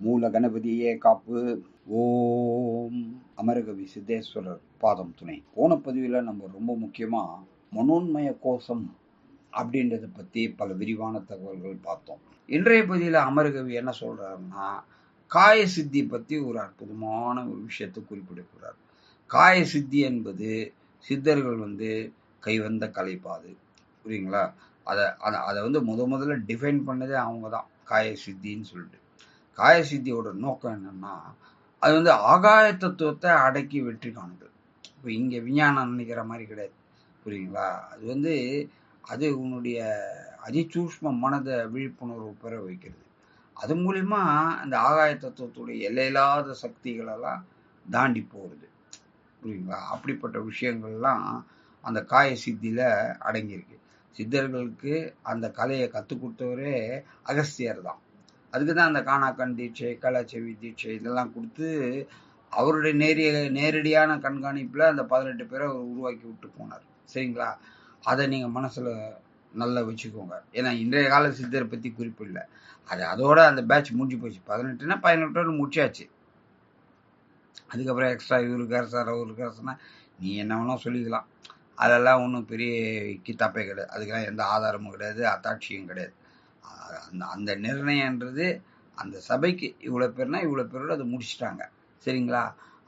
மூல கணபதியே காப்பு. ஓம் அமரகவி சித்தேஸ்வரர் பாதம் துணை. போன பதிவில் நம்ம ரொம்ப முக்கியமாக மனோன்மய கோஷம் அப்படின்றத பற்றி பல விரிவான தகவல்கள் பார்த்தோம். இன்றைய பதிவில் அமரகவி என்ன சொல்கிறாருன்னா காய சித்தி பற்றி ஒரு அற்புதமான ஒரு விஷயத்தை குறிப்பிடுகிறார் காய சித்தி என்பது சித்தர்கள் வந்து கைவந்த கலைப்பாது. புரியுங்களா? அதை அதை அதை வந்து முத முதல்ல டிஃபைன் பண்ணதே அவங்க தான் காய சித்தின்னு சொல்லிட்டு. காயசித்தியோட நோக்கம் என்னன்னா அது வந்து ஆகாய தத்துவத்தை அடக்கி வெற்றி காணுது இப்போ இங்கே விஞ்ஞானம் நினைக்கிற மாதிரி கிடையாது. புரியுங்களா அது வந்து அது உன்னுடைய அதிசூஷ்ம மனதை விழிப்புணர்வு பெற வைக்கிறது. அது மூலிமா அந்த ஆகாய தத்துவத்துடைய எல்லையில்லாத சக்திகளெல்லாம் தாண்டி போகிறது புரியுங்களா அப்படிப்பட்ட விஷயங்கள்லாம் அந்த காய சித்தியில் அடங்கியிருக்கு. சித்தர்களுக்கு அந்த கலையை கற்றுக் கொடுத்தவரே அகஸ்தியர் தான். அதுக்கு தான் அந்த காணாக்கண் தீட்சை கலாச்செவி தீட்சை இதெல்லாம் கொடுத்து அவருடைய நேரிய நேரடியான கண்காணிப்பில் அந்த பதினெட்டு பேரை அவர் உருவாக்கி விட்டு போனார். சரிங்களா? அதை நீங்கள் மனசில் நல்லா வச்சுக்கோங்க. ஏன்னா இன்றைய கால சித்தரை பற்றி குறிப்பு இல்லை. அது அதோட அந்த பேட்ச் முடிஞ்சு போச்சு. பதினெட்டுனா பதினெட்டோடு முடிச்சாச்சு. அதுக்கப்புறம் எக்ஸ்ட்ரா இவரு கேரசார் அவரு கேரசனா நீ என்ன வேணால் சொல்லிக்கலாம். அதெல்லாம் ஒன்றும் பெரிய கித்தாப்பே கிடையாது. அதுக்கெல்லாம் எந்த ஆதாரமும் கிடையாது அத்தாட்சியும் கிடையாது. அந்த அந்த நிர்ணயன்றது அந்த சபைக்கு இவ்வளோ பேர்னா இவ்வளோ பேரோட அதை முடிச்சிட்டாங்க. சரிங்களா?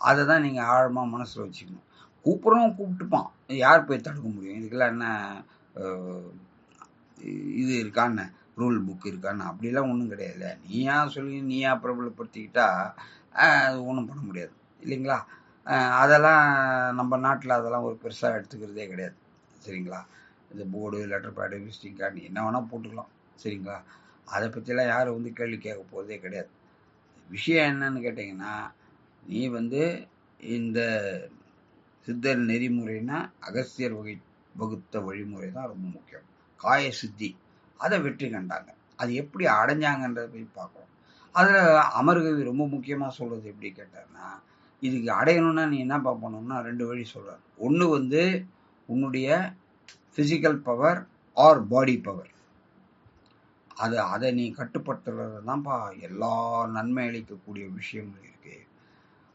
அதை தான் நீங்கள் ஆழமாக மனசில் வச்சுக்கணும். கூப்பிட்றவன் கூப்பிட்டுப்பான். யார் போய் தடுக்க முடியும்? இதுக்கெல்லாம் என்ன இது இருக்கான்னு ரூல் புக் இருக்கான்னு அப்படிலாம் ஒன்றும் கிடையாது. நீயா சொல்லி நீயா பிரபலப்படுத்திக்கிட்டா அது ஒன்றும் பண்ண முடியாது. இல்லைங்களா? அதெல்லாம் நம்ம நாட்டில் அதெல்லாம் ஒரு பெருசாக எடுத்துக்கிறதே கிடையாது. சரிங்களா? இந்த board letter pad visiting card என்ன வேணால் போட்டுக்கலாம். சரிங்களா? அதை பற்றிலாம் யாரும் வந்து கேள்வி கேட்க போகிறதே கிடையாது. விஷயம் என்னன்னு கேட்டிங்கன்னா நீ வந்து இந்த சித்தர் நெறிமுறைனா அகஸ்தியர் வகை வகுத்த வழிமுறை தான் ரொம்ப முக்கியம். காய சித்தி. அதை வெற்றி கண்டாங்க. அது எப்படி அடைஞ்சாங்கன்றத போய் பார்க்கணும். அதில் அமர்கவி ரொம்ப முக்கியமாக சொல்கிறது எப்படி கேட்டார்னா இதுக்கு அடையணும்னா நீ என்ன பார்க்கணும்னா ரெண்டு வழி சொல்கிறார் ஒன்று வந்து உன்னுடைய physical power or body power அது அதை நீ கட்டுப்படுத்துறது தான்ப்பா எல்லா நன்மை அளிக்கக்கூடிய விஷயங்கள் இருக்குது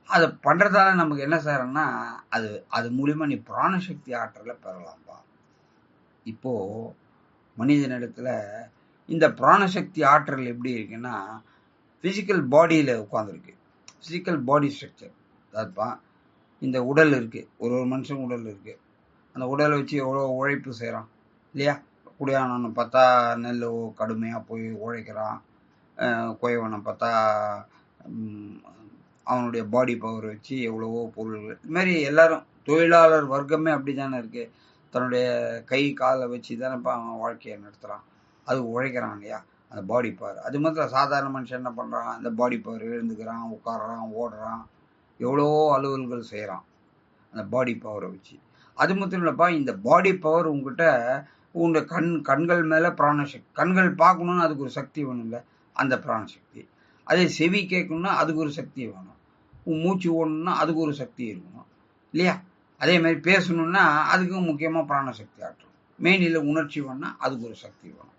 அதை பண்ணுறதால நமக்கு என்ன செய்யறோம்னா அது அது மூலிமா நீ பிராணசக்தி ஆற்றலை பெறலாம்ப்பா இப்போது மனிதனிடத்தில் இந்த பிராணசக்தி ஆற்றல் எப்படி இருக்குன்னா ஃபிசிக்கல் பாடியில் உட்காந்துருக்கு ஃபிசிக்கல் பாடி ஸ்ட்ரக்சர் அதாவதுப்பா இந்த உடல் இருக்குது ஒரு ஒரு மனுஷன் உடல் இருக்குது அந்த உடலை வச்சு எவ்வளோ உழைப்பு செய்கிறான் இல்லையா? குடியானன்னு பார்த்தா நெல் கடுமையாக போய் உழைக்கிறான். குயவனை பார்த்தா அவனுடைய பாடி பவர் வச்சு எவ்வளவோ பொருள்கள் இதுமாரி எல்லாரும் தொழிலாளர் வர்க்கமே அப்படி தானே இருக்குது தன்னுடைய கை காலை வச்சு தானேப்பா அவன் வாழ்க்கையை நடத்துகிறான் அது உழைக்கிறான் இல்லையா? அந்த பாடி பவர் அது மாத்திரம் சாதாரண மனுஷன் என்ன பண்ணுறான் அந்த பாடி பவர் எழுந்துக்கிறான் உட்காடுறான் ஓடுறான். எவ்வளோ அலுவல்கள் செய்கிறான் அந்த பாடி பவரை வச்சு. அது மட்டும் இல்லைப்பா இந்த பாடி பவர் உங்ககிட்ட உங்களோட கண் கண்கள் மேலே பிராணசக்தி. கண்கள் பார்க்கணுன்னு அதுக்கு ஒரு சக்தி வேணும்ல அந்த பிராணசக்தி. அதே செவி கேட்கணுன்னா அதுக்கு ஒரு சக்தி வேணும். உன் மூச்சு ஓடணும்னா அதுக்கு ஒரு சக்தி இருக்கணும். இல்லையா? அதே மாதிரி பேசணுன்னா அதுக்கும் முக்கியமாக பிராணசக்தி ஆற்றணும். மேனியில் உணர்ச்சி வேணும்னா அதுக்கு ஒரு சக்தி வேணும்.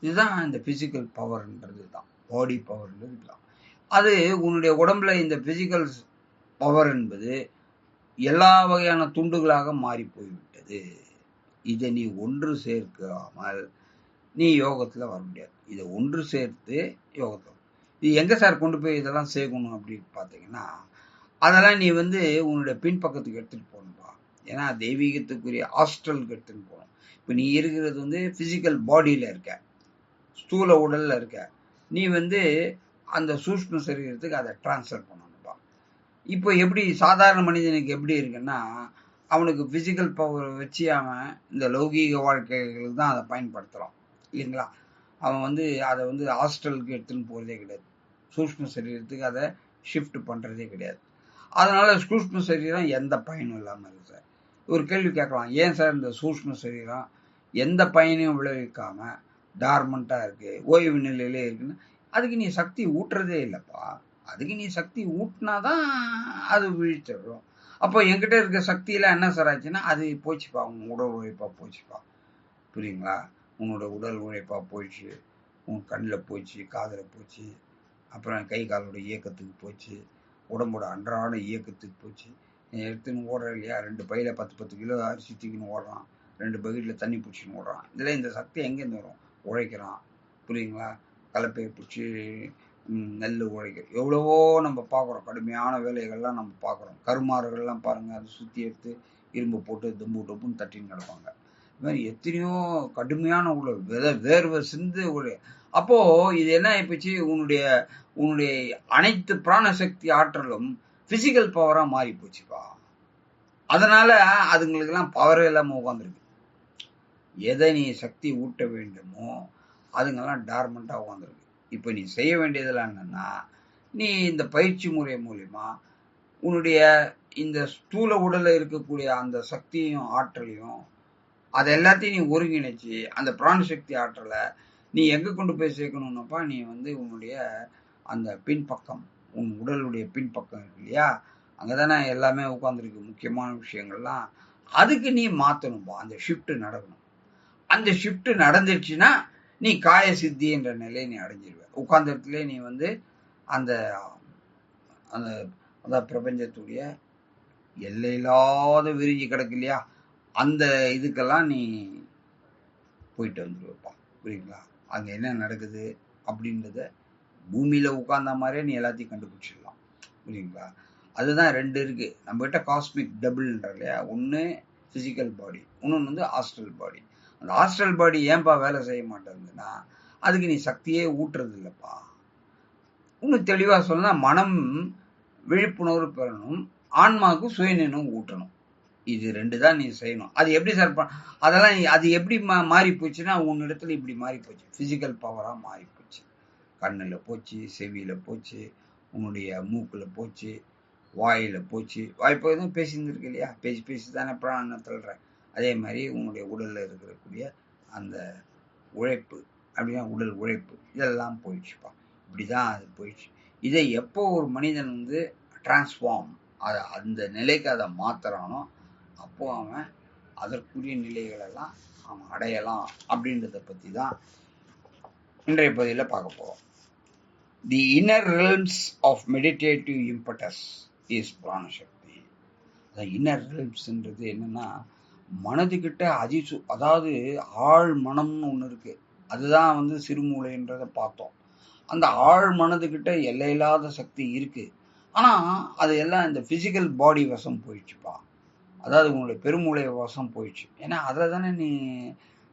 இதுதான் இந்த ஃபிசிக்கல் பவர்ன்றது தான். பாடி பவர்ன்றது தான் அது உன்னுடைய உடம்புல இந்த ஃபிசிக்கல் பவர் என்பது எல்லா வகையான துண்டுகளாக மாறி போய்விட்டது இதை நீ ஒன்று சேர்க்காமல் நீ யோகத்தில் வர முடியாது. இதை ஒன்று சேர்த்து யோகத்தில் இது எங்கே சார் கொண்டு போய் இதெல்லாம் சேர்க்கணும் அப்படின்னு பார்த்தீங்கன்னா அதெல்லாம் நீ வந்து உன்னுடைய பின்பக்கத்துக்கு எடுத்துகிட்டு போகணும்பா ஏன்னா தெய்வீகத்துக்குரிய ஹாஸ்டலுக்கு எடுத்துகிட்டு போகணும். இப்போ நீ இருக்கிறது வந்து ஃபிசிக்கல் பாடியில் இருக்க. ஸ்தூல உடலில் இருக்க. நீ வந்து அந்த சூஷ்ம சரீரத்துக்கு அதை டிரான்ஸ்ஃபர் பண்ணணும்பா இப்போ எப்படி சாதாரண மனிதனுக்கு எப்படி இருக்குன்னா அவனுக்கு ஃபிசிக்கல் பவர் வச்சு அவன் இந்த லௌகீக வாழ்க்கைகளுக்கு தான் அதை பயன்படுத்துகிறான் இல்லைங்களா? அவன் வந்து அதை வந்து ஹாஸ்டலுக்கு எடுத்துன்னு போகிறதே கிடையாது. சூஷ்ம சரீரத்துக்கு அதை ஷிஃப்ட் பண்ணுறதே கிடையாது. அதனால் சூஷ்ம சரீரம் எந்த பயனும் இல்லாமல் இருக்குது சார். ஒரு கேள்வி கேட்கலாம். ஏன் சார் இந்த சூஷ்ம சரீரம் எந்த பயனையும் விளைவிக்காமல் டார்மெண்ட்டாக இருக்குது ஓய்வு நிலையிலே இருக்குன்னு? அதுக்கு நீ சக்தி ஊட்டுறதே இல்லைப்பா. அதுக்கு நீ சக்தி ஊட்டினா தான் அது வீழ்ச்சிடும் அப்போ என்கிட்ட இருக்க சக்தியெல்லாம் என்ன சார் ஆச்சுன்னா அது போச்சுப்பா உன் உடல் உழைப்பாக போச்சுப்பா. புரியுங்களா? உன்னோட உடல் உழைப்பாக போயிடுச்சு உன் கண்ணில் போச்சு காதில் போச்சு அப்புறம் கை காலோட இயக்கத்துக்கு போச்சு உடம்போட அன்றாட இயக்கத்துக்கு போச்சு. எடுத்துன்னு ஓடுற இல்லையா? ரெண்டு பையில பத்து பத்து கிலோ அரிசி தூக்கின்னு ஓடுறான். ரெண்டு பக்கெட்டில் தண்ணி பிடிச்சின்னு ஓடுறான். இதில் இந்த சக்தி எங்கேருந்து வரும்? உழைக்கிறான். புரியுங்களா? கலப்பையை பிடிச்சி நெல் உழைக்க எவ்வளவோ நம்ம பார்க்குறோம். கடுமையான வேலைகள்லாம் நம்ம பார்க்குறோம். கருமாறுகள்லாம் பாருங்கள் அதை சுற்றி எடுத்து இரும்பு போட்டு தும்பு டொப்புன்னு தட்டின்னு கிடப்பாங்க. இது மாதிரி எத்தனையோ கடுமையான உள்ள விதை வேர்வை சிந்து ஒரு அப்போது இது என்ன ஆயிப்போச்சு? உன்னுடைய உன்னுடைய அனைத்து பிராணசக்தி ஆற்றலும் ஃபிசிக்கல் பவராக மாறி போச்சுப்பா அதனால் அதுங்களுக்கெல்லாம் பவரே இல்லாமல் உட்காந்துருக்கு எதை நீ சக்தி ஊட்ட வேண்டுமோ அதுங்கெல்லாம் டார்மெண்ட்டாக உட்காந்துருக்கு இப்போ நீ செய்ய வேண்டியதெல்லாம் என்னன்னா நீ இந்த பயிற்சி முறை மூலிமா உன்னுடைய இந்த ஸ்தூல உடலில் இருக்கக்கூடிய அந்த சக்தியும் ஆற்றலையும் அது எல்லாத்தையும் நீ ஒருங்கிணைச்சு அந்த பிராண சக்தி ஆற்றலை நீ எங்கே கொண்டு போய் சேர்க்கணும்னப்பா நீ வந்து உன்னுடைய அந்த பின்பக்கம் உன் உடலுடைய பின்பக்கம் இருக்கு இல்லையா? அங்கே தானே எல்லாமே உட்காந்துருக்கு முக்கியமான விஷயங்கள்லாம். அதுக்கு நீ மாற்றணும்ப்பா அந்த ஷிஃப்ட்டு நடக்கணும். அந்த ஷிஃப்ட்டு நடந்துருச்சுன்னா நீ காய சித்தி என்ற நிலையை நீ அடைஞ்சிருவ உட்கார்ந்த இடத்துல நீ வந்து அந்த அந்த அந்த பிரபஞ்சத்துடைய எல்லையில்லாத விரிஞ்சு கிடக்கு இல்லையா? அந்த இதுக்கெல்லாம் நீ போயிட்டு வந்துருவப்பா. புரியுங்களா? அங்கே என்ன நடக்குது அப்படின்றத பூமியில் உட்கார்ந்த மாதிரியே நீ எல்லாத்தையும் கண்டுபிடிச்சிடலாம். புரியுங்களா? அதுதான் ரெண்டு இருக்குது நம்மக்கிட்ட காஸ்மிக் டபுள்ன்ற இல்லையா? ஒன்று ஃபிசிக்கல் பாடி இன்னொன்று வந்து ஹாஸ்டல் பாடி அந்த ஹாஸ்டல் பாடி ஏன்பா வேலை செய்ய மாட்டேங்குதுன்னா அதுக்கு நீ சக்தியே ஊட்டுறது இல்லைப்பா இன்னும் தெளிவாக சொன்னால் மனம் விழிப்புணர்வு பெறணும் ஆன்மாவுக்கு சுயநினைவு ஊட்டணும். இது ரெண்டு தான் நீ செய்யணும். அது எப்படி சார் அதெல்லாம் நீ- அது எப்படி மா மாறி போச்சுன்னா உன்னிடத்துல இப்படி மாறி போச்சு. ஃபிசிக்கல் பவராக மாறி போச்சு. கண்ணில் போச்சு செவியில் போச்சு உன்னுடைய மூக்கில் போச்சு வாயில் போச்சு. வாய்ப்பு எதுவும் பேசியிருந்துருக்கு இல்லையா? பேசி பேசி தானே பிராணம் தள்ளுறேன் அதே மாதிரி உங்களுடைய உடலில் இருக்கக்கூடிய அந்த உழைப்பு அப்படின்னா உடல் உழைப்பு இதெல்லாம் போயிடுச்சுப்பா. இப்படி தான் அது போயிடுச்சு. இதை எப்போ ஒரு மனிதன் வந்து டிரான்ஸ்ஃபார்ம் அதை அந்த நிலைக்கு அதை மாத்துறானோ அப்போ அவன் அதற்குரிய நிலைகளெல்லாம் அவன் அடையலாம் அப்படின்றத பற்றி தான் இன்றைய பகுதியில் பார்க்க போகிறோம் the inner realms of meditative impetus is pranashakti அந்த இன்னர் ரில்ம்ஸ்ன்றது என்னன்னா மனதுக்கிட்ட அதிசு அதாவது ஆழ் மனம்னு ஒன்று இருக்கு. அதுதான் வந்து சிறுமூளைன்றதை பார்த்தோம். அந்த ஆழ் மனதுக்கிட்ட எல்லையில்லாத சக்தி இருக்கு. ஆனால் அது எல்லாம் இந்த ஃபிசிக்கல் பாடி வசம் போயிடுச்சுப்பா. அதாவது உங்களுடைய பெருமூளை வசம் போயிடுச்சு. ஏன்னா அதில் தானே நீ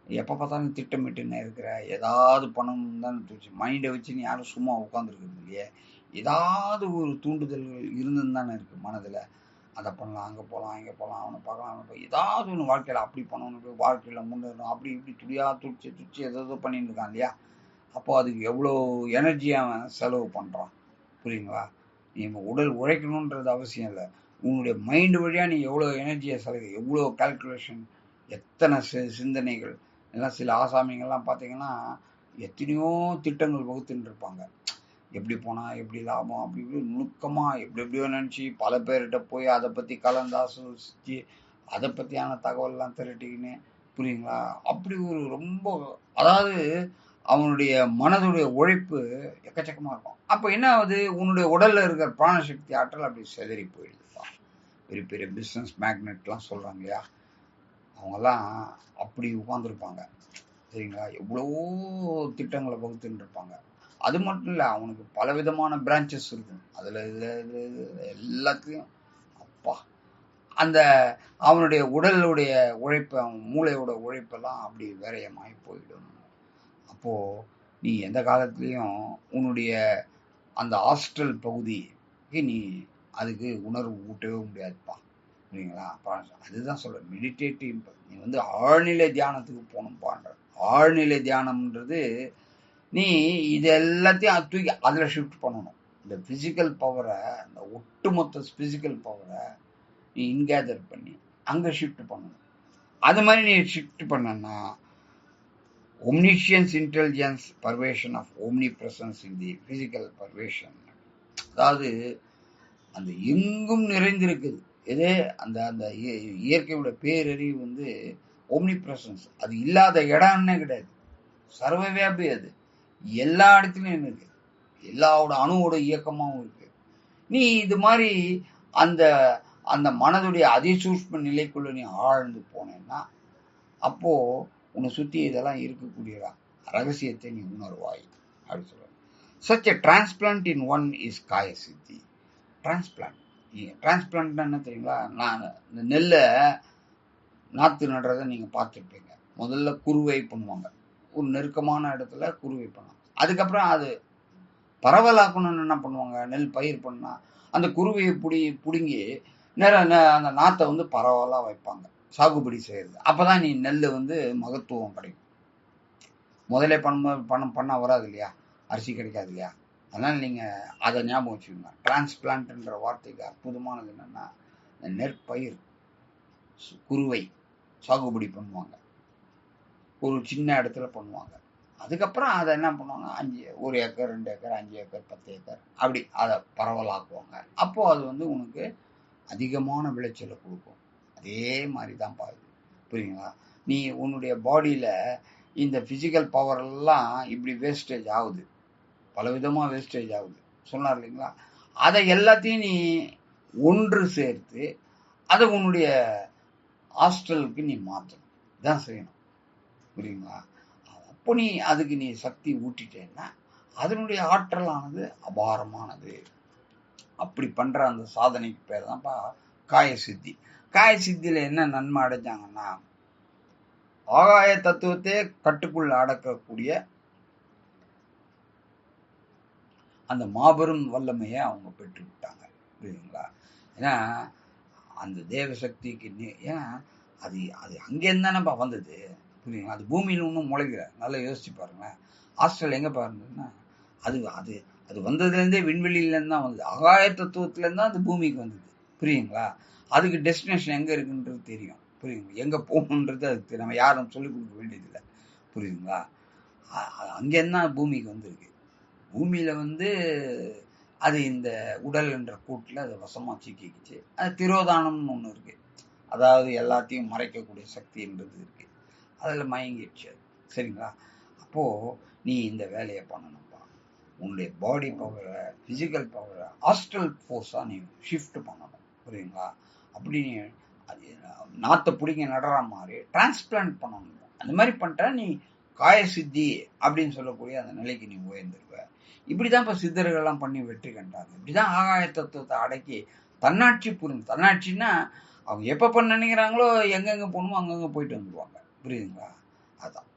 எப்போ பார்த்தாலும் திட்டமிட்டுன்னு இருக்கிற ஏதாவது பண்ணணும் தானே தோச்சு மைண்டை வச்சு நீ யாரும் சும்மா உட்காந்துருக்குறது இல்லையே. ஏதாவது ஒரு தூண்டுதல்கள் இருந்துன்னு தானே இருக்குது மனதில். அதை பண்ணலாம் அங்கே போகலாம் இங்கே போகலாம் அவனை பார்க்கலாம் அவனை போய் ஏதாவது ஒன்று வாழ்க்கையில் அப்படி பண்ணணும் வாழ்க்கையில் முன்னேறணும். அப்படி இப்படி துடியா துடிச்சு துடிச்சு ஏதோ ஏதோ பண்ணிட்டு இருக்கான் இல்லையா? அப்போ அதுக்கு எவ்வளோ எனர்ஜி அவன் செலவு பண்ணுறான் புரியுங்களா? நீ உடல் உழைக்கணுன்றது அவசியம் இல்லை. உன்னுடைய மைண்டு வழியாக நீ எவ்வளோ எனர்ஜியை செலவு எவ்வளோ கால்குலேஷன் எத்தனை சி சிந்தனைகள் எல்லாம் சில ஆசாமிகள்லாம் பார்த்தீங்கன்னா எத்தனையோ திட்டங்கள் வகுத்துன்னு இருப்பாங்க. எப்படி போனால் எப்படி லாபம் அப்படி இப்படி நுணுக்கமாக எப்படி எப்படியோ நினச்சி பல பேர்கிட்ட போய் அதை பற்றி கலந்தாசோசிச்சு அதை பற்றியான தகவல்லாம் திரட்டிக்கின்னு புரியுங்களா? அப்படி ஒரு ரொம்ப அதாவது அவனுடைய மனதுடைய உழைப்பு எக்கச்சக்கமாக இருக்கும். அப்போ என்ன ஆகுது? உன்னுடைய உடலில் இருக்கிற பிராணசக்தி ஆற்றல் அப்படி செதறி போயிடுதுப்பா. பெரிய பெரிய பிஸ்னஸ் மேக்னெட்லாம் சொல்கிறாங்க இல்லையா? அவங்கெல்லாம் அப்படி உட்காந்துருப்பாங்க சரிங்களா? எவ்வளோ திட்டங்களை வகுத்துன்னு இருப்பாங்க. அது மட்டும் இல்லை அவனுக்கு பல விதமான பிரான்ச்சஸ் இருக்கும் அதில் இதில் எல்லாத்தையும் அப்பா. அந்த அவனுடைய உடலுடைய உழைப்பு அவன் மூளையோட உழைப்பெல்லாம் அப்படி விரயமாகி போயிடும். அப்போது நீ எந்த காலத்துலேயும் உன்னுடைய அந்த ஹாஸ்டல் பகுதிக்கு நீ அதுக்கு உணர்வு ஊட்டவே முடியாதுப்பா. புரியுங்களா அதுதான் சொல்ல மெடிடேட்டிவ் நீ வந்து ஆழ்நிலை தியானத்துக்கு போகணும்பான்ற ஆழ்நிலை தியானம்ன்றது நீ இது எல்லாத்தையும் தூக்கி அதில் ஷிஃப்ட் பண்ணணும். இந்த ஃபிசிக்கல் பவரை இந்த ஒட்டுமொத்த ஃபிசிக்கல் பவரை நீ இன்கேதர் பண்ணி அங்கே ஷிஃப்ட் பண்ணணும். அது மாதிரி நீ ஷிஃப்ட் பண்ணனா omniscience intelligence pervasion of omnipresence in the physical pervasion அதாவது அந்த எங்கும் நிறைந்திருக்குது. எதே? அந்த அந்த இயற்கையோட பேரறிவு வந்து ஓம்னி பிரசன்ஸ் அது இல்லாத இடம்னே கிடையாது. சர்வவியாபி அது. எல்லா இடத்துலையும் இருக்கு. எல்லாவோட அணுவோட இயக்கமாகவும் இருக்கு. நீ இது மாதிரி அந்த அந்த மனதுடைய அதிசூஷ்ம நிலைக்குள்ள நீ ஆழ்ந்து போனேன்னா அப்போ உன்னை சுத்தி இதெல்லாம் இருக்கக்கூடிய ரகசியத்தை நீ உணர்வாய் அப்படின்னு சொல்லுவாங்க such a transplant in one is காய சித்தி டிரான்ஸ்பிளான்ட் டிரான்ஸ்பிளான்ட்னா என்ன தெரியுங்களா? நான் இந்த நெல்லை நாற்று நடுறதை நீங்கள் பார்த்துருப்பீங்க. முதல்ல குருவை பண்ணுவாங்க. ஒரு நெருக்கமான இடத்துல குருவை பண்ணுவாங்க. அதுக்கப்புறம் அது பரவலாக்கணும்னு என்ன பண்ணுவாங்க? நெல் பயிர் பண்ணால் அந்த குருவையை பிடி பிடுங்கி நேரம் அந்த நாற்றை வந்து பரவலாக வைப்பாங்க. சாகுபடி செய்கிறது அப்போ தான் நீ நெல் வந்து மகத்துவம் கிடைக்கும். முதலே பண்ண பண்ண பண்ணால் வராது இல்லையா அரிசி கிடைக்காது இல்லையா? அதனால் நீங்கள் அதை ஞாபகம் வச்சுக்கோங்க. டிரான்ஸ்பிளான்ட்ன்ற வார்த்தைக்கு அற்புதமானது என்னென்னா இந்த நெற்பயிர் குருவை சாகுபடி பண்ணுவாங்க. ஒரு சின்ன இடத்துல பண்ணுவாங்க. அதுக்கப்புறம் அதை என்ன பண்ணுவாங்க? அஞ்சு ஒரு ஏக்கர் ரெண்டு ஏக்கர் அஞ்சு ஏக்கர் பத்து ஏக்கர் அப்படி அதை பரவலாக்குவாங்க. அப்போது அது வந்து உனக்கு அதிகமான விளைச்சலை கொடுக்கும். அதே மாதிரி தான் பாது புரியுங்களா நீ உன்னுடைய பாடியில் இந்த ஃபிசிக்கல் பவர் எல்லாம் இப்படி வேஸ்டேஜ் ஆகுது. பல விதமாக வேஸ்டேஜ் ஆகுது. சொன்னார் இல்லைங்களா? அதை எல்லாத்தையும் நீ ஒன்று சேர்த்து அதை உன்னுடைய ஹாஸ்டலுக்கு நீ மாற்றணும். இதான் செய்யணும். புரியுங்களா அப்போ நீ அதுக்கு நீ சக்தி ஊட்டிட்டேன்னா அதனுடைய ஆற்றலானது அபாரமானது. அப்படி பண்ற அந்த சாதனைக்கு பேர் தான்ப்பா காய சித்தி காய என்ன நன்மை அடைஞ்சாங்கன்னா ஆகாய தத்துவத்தை கட்டுக்குள் அடக்கக்கூடிய அந்த மாபெரும் வல்லமையை அவங்க பெற்று விட்டாங்க புரியுதுங்களா? ஏன்னா அந்த தேவ சக்திக்கு ஏன்னா அது அது அங்கேருந்து தானேப்பா வந்தது. புரியுங்களா அது பூமியில் ஒன்றும் முளைக்கல. நல்லா யோசிச்சு பாருங்களேன். ஹாஸ்டல் எங்கே பாருங்கன்னா அது அது அது வந்ததுலேருந்தே விண்வெளியிலேருந்து தான் வந்தது. அகாய தத்துவத்துலேருந்து தான் அது பூமிக்கு வந்தது. புரியுங்களா அதுக்கு டெஸ்டினேஷன் எங்கே இருக்குன்றது தெரியும். புரியுங்களா எங்கே போகணுன்றது அதுக்கு நம்ம யாரும் சொல்லிக் கொடுக்க வேண்டியதில்லை. புரியுதுங்களா? அங்கேருந்து தான் பூமிக்கு வந்திருக்கு. பூமியில் வந்து அது இந்த உடல் என்ற கூட்டில் அது வசமாக சிக்கிக்கிச்சு. அது திரோதானம்னு ஒன்று இருக்குது அதாவது எல்லாத்தையும் மறைக்கக்கூடிய சக்தி என்றது இருக்குது அதில் மயங்கிடுச்சு அது. சரிங்களா? அப்போது நீ இந்த வேலையை பண்ணணும்ப்பா. உன்னுடைய பாடி பவரை ஃபிசிக்கல் பவரை ஹாஸ்டல் ஃபோர்ஸாக நீ ஷிஃப்ட் பண்ணணும். புரியுங்களா? அப்படி நீ அது நாற்றை பிடிங்க நடுற மாதிரி டிரான்ஸ்பிளான்ட் பண்ணணும். அந்த மாதிரி பண்ணிட்டா நீ காய சித்தி அப்படின்னு சொல்லக்கூடிய அந்த நிலைக்கு நீ உயர்ந்துருவ. இப்படிதான் இப்போ சித்தர்கள்லாம் பண்ணி வெற்றி கண்டாங்க. இப்படிதான் ஆகாய தத்துவத்தை அடக்கி தன்னாட்சி புரிந்து தன்னாட்சின்னா அவங்க எப்போ பண்ண நினைக்கிறாங்களோ எங்கெங்கே போகணுமோ அங்கங்கே போயிட்டு வந்துடுவாங்க புரியுதுங்களா? அதான்.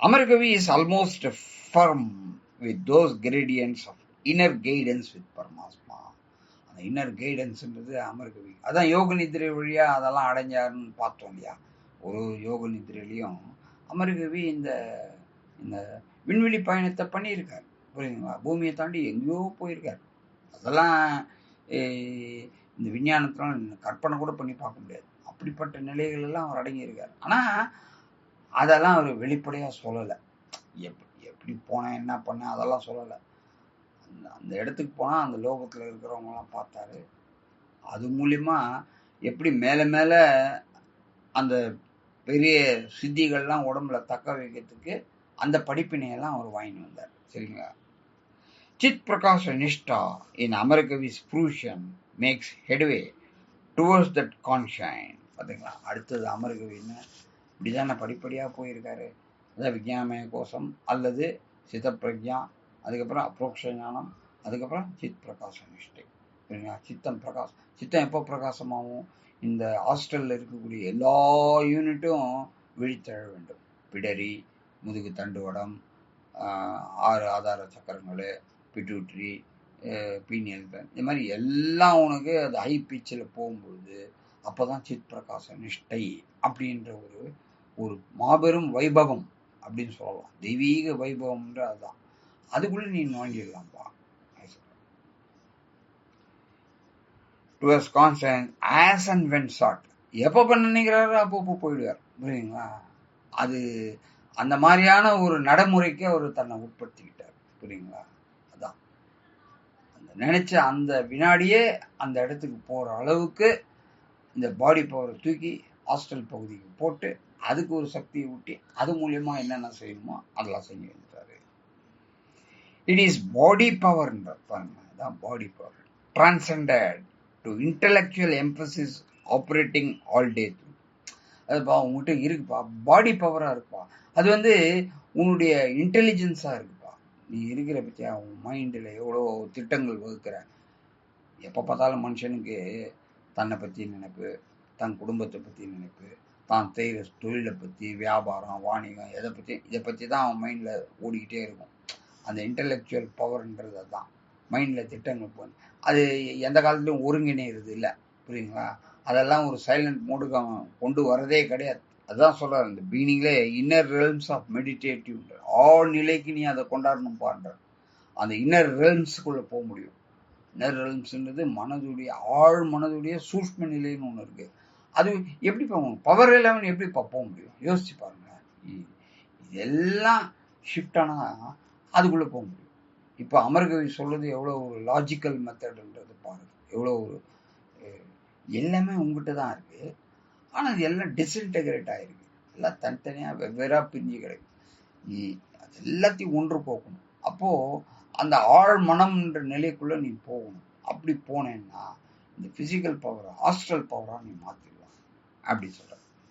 Amarkavi is almost firm with those gradients of inner guidance with Paramatma அந்த இன்னர் கைடன்ஸ்ன்றது அமர்கவி. அதான் யோக நிதிரை வழியாக அதெல்லாம் அடைஞ்சாருன்னு பார்த்தோம் இல்லையா? ஒரு யோக நிதிரையிலையும் அமர்கவி இந்த இந்த விண்வெளி பயணத்தை பண்ணியிருக்கார். புரியுதுங்களா? பூமியை தாண்டி எங்கேயோ போயிருக்காரு. அதெல்லாம் இந்த விஞ்ஞானத்தெல்லாம் கற்பனை கூட பண்ணி பார்க்க முடியாது. அப்படிப்பட்ட நிலைகள் எல்லாம் அவர் அடங்கியிருக்கார். ஆனால் அதெல்லாம் அவர் வெளிப்படையாக சொல்லலை. எப்படி எப்படி போனேன் என்ன பண்ணேன் அதெல்லாம் சொல்லலை. அந்த அந்த இடத்துக்கு போனால் அந்த லோகத்தில் இருக்கிறவங்களாம் பார்த்தாரு. அது மூலிமா எப்படி மேலே மேலே அந்த பெரிய சித்திகள்லாம் உடம்புல தக்க வைக்கிறதுக்கு அந்த படிப்பினையெல்லாம் அவர் வாங்கிட்டு வந்தார். சரிங்களா? Chit prakash nishta in Amarkavi's fruition makes headway towards that conscience பார்த்தீங்களா அடுத்தது அமர்கவின்னு இப்படிதான் படிப்படியாக போயிருக்காரு. அதான் விஜயாமய கோஷம் அல்லது சிதப்பிரஜா அதுக்கப்புறம் அப்ரோக்ஷ ஞானம் அதுக்கப்புறம் சித் பிரகாச நிஷ்டை சரிங்களா சித்தம் பிரகாஷ். சித்தம் எப்போ பிரகாசமாகும்? இந்த ஹாஸ்டலில் இருக்கக்கூடிய எல்லா யூனிட்டும் விழித்தழ வேண்டும். பிடரி முதுகு தண்டுவடம் ஆறு ஆதார சக்கரங்கள் பிட்யூட்ரி பீனியல் இந்த மாதிரி எல்லாம் உனக்கு அது ஹை பிச்சில் போகும்பொழுது அப்போ தான் சித் பிரகாச நிஷ்டை அப்படின்ற ஒரு ஒரு மாபெரும் வைபவம் அப்படின்னு சொல்லலாம். தெய்வீக வைபவம்ன்ற அதுதான். அதுக்குள்ளே நீ நுழைஞ்சிடலாம்ப்பா towards constant as and when short எப்போ பண்ண அப்போ அப்பப்போ போயிடுவார். புரியுங்களா அது அந்த மாதிரியான ஒரு நடைமுறைக்கு அவர் தன்னை உட்படுத்திக்கிட்டார். புரியுங்களா அதான். அந்த நினைச்ச அந்த வினாடியே அந்த இடத்துக்கு போகிற அளவுக்கு இந்த பாடி பவரை தூக்கி ஹாஸ்டல் பகுதிக்கு போட்டு அதுக்கு ஒரு சக்தியை ஊட்டி அது மூலயமா என்னென்ன செய்யணுமோ அதெல்லாம் செஞ்சு வந்துட்டாரு இட் இஸ் பாடி பவர்ன்ற பாருங்க தான் body power transcended to intellectual emphasis operating all day அதுப்பா உங்ககிட்ட இருக்குப்பா பாடி பவராக இருக்குப்பா. அது வந்து உன்னுடைய இன்டெலிஜென்ஸாக இருக்குப்பா. நீ இருக்கிற பற்றியா உன் மைண்டில் எவ்வளோ திட்டங்கள் வகுக்கிற. எப்போ பார்த்தாலும் மனுஷனுக்கு தன்னை பற்றி நினைப்பு தன் குடும்பத்தை பற்றி நினைப்பு தான் செய்கிற தொழிலை பற்றி வியாபாரம் வாணிகம் எதை பற்றி இதை பற்றி தான் அவன் மைண்டில் ஓடிக்கிட்டே இருக்கும். அந்த இன்டலெக்சுவல் பவர்ன்றது தான் மைண்டில் திட்டங்கள் போய் அது எந்த காலத்துலையும் ஒருங்கிணைகிறது இல்லை. புரியுங்களா அதெல்லாம் ஒரு சைலண்ட் மூடுக்கு அவன் கொண்டு வரதே கிடையாது. அதுதான் சொல்கிறார் இந்த பீனிங்லே inner realms of meditative all நிலைக்கு நீ அதை கொண்டாடணும் பான்ற அந்த இன்னர் ரெல்ம்ஸுக்குள்ளே போக முடியும். இன்னர் மனதுடைய ஆழ் மனதுடைய சூஷ்ம நிலைன்னு ஒன்று இருக்குது அது எப்படி போகும் பவர் இல்லாமல் எப்படி போக முடியும் யோசிச்சு பாருங்க இதெல்லாம் ஷிஃப்ட் ஆனால் அதுக்குள்ளே போக முடியும். இப்போ அமர்கவி சொல்கிறது எவ்வளோ ஒரு லாஜிக்கல் மெத்தடுன்றது பாருங்கள் எவ்வளோ ஒரு எல்லாமே உங்ககிட்ட தான் இருக்குது ஆனால் அது எல்லாம் டிஸ்இன்டகிரேட் ஆகிருக்கு எல்லாம் தனித்தனியாக வெவ்வேறாக பிரிஞ்சு கிடைக்கும் நீ அது எல்லாத்தையும் ஒன்று போக்கணும். அப்போது அந்த ஆழ் மனம்ன்ற நிலைக்குள்ளே நீ போகணும். அப்படி போனேன்னா இந்த ஃபிசிக்கல் பவர் ஹாஸ்டல் பவராக நீ மாற்றிடலாம் அப்படி சொல்கிறேன்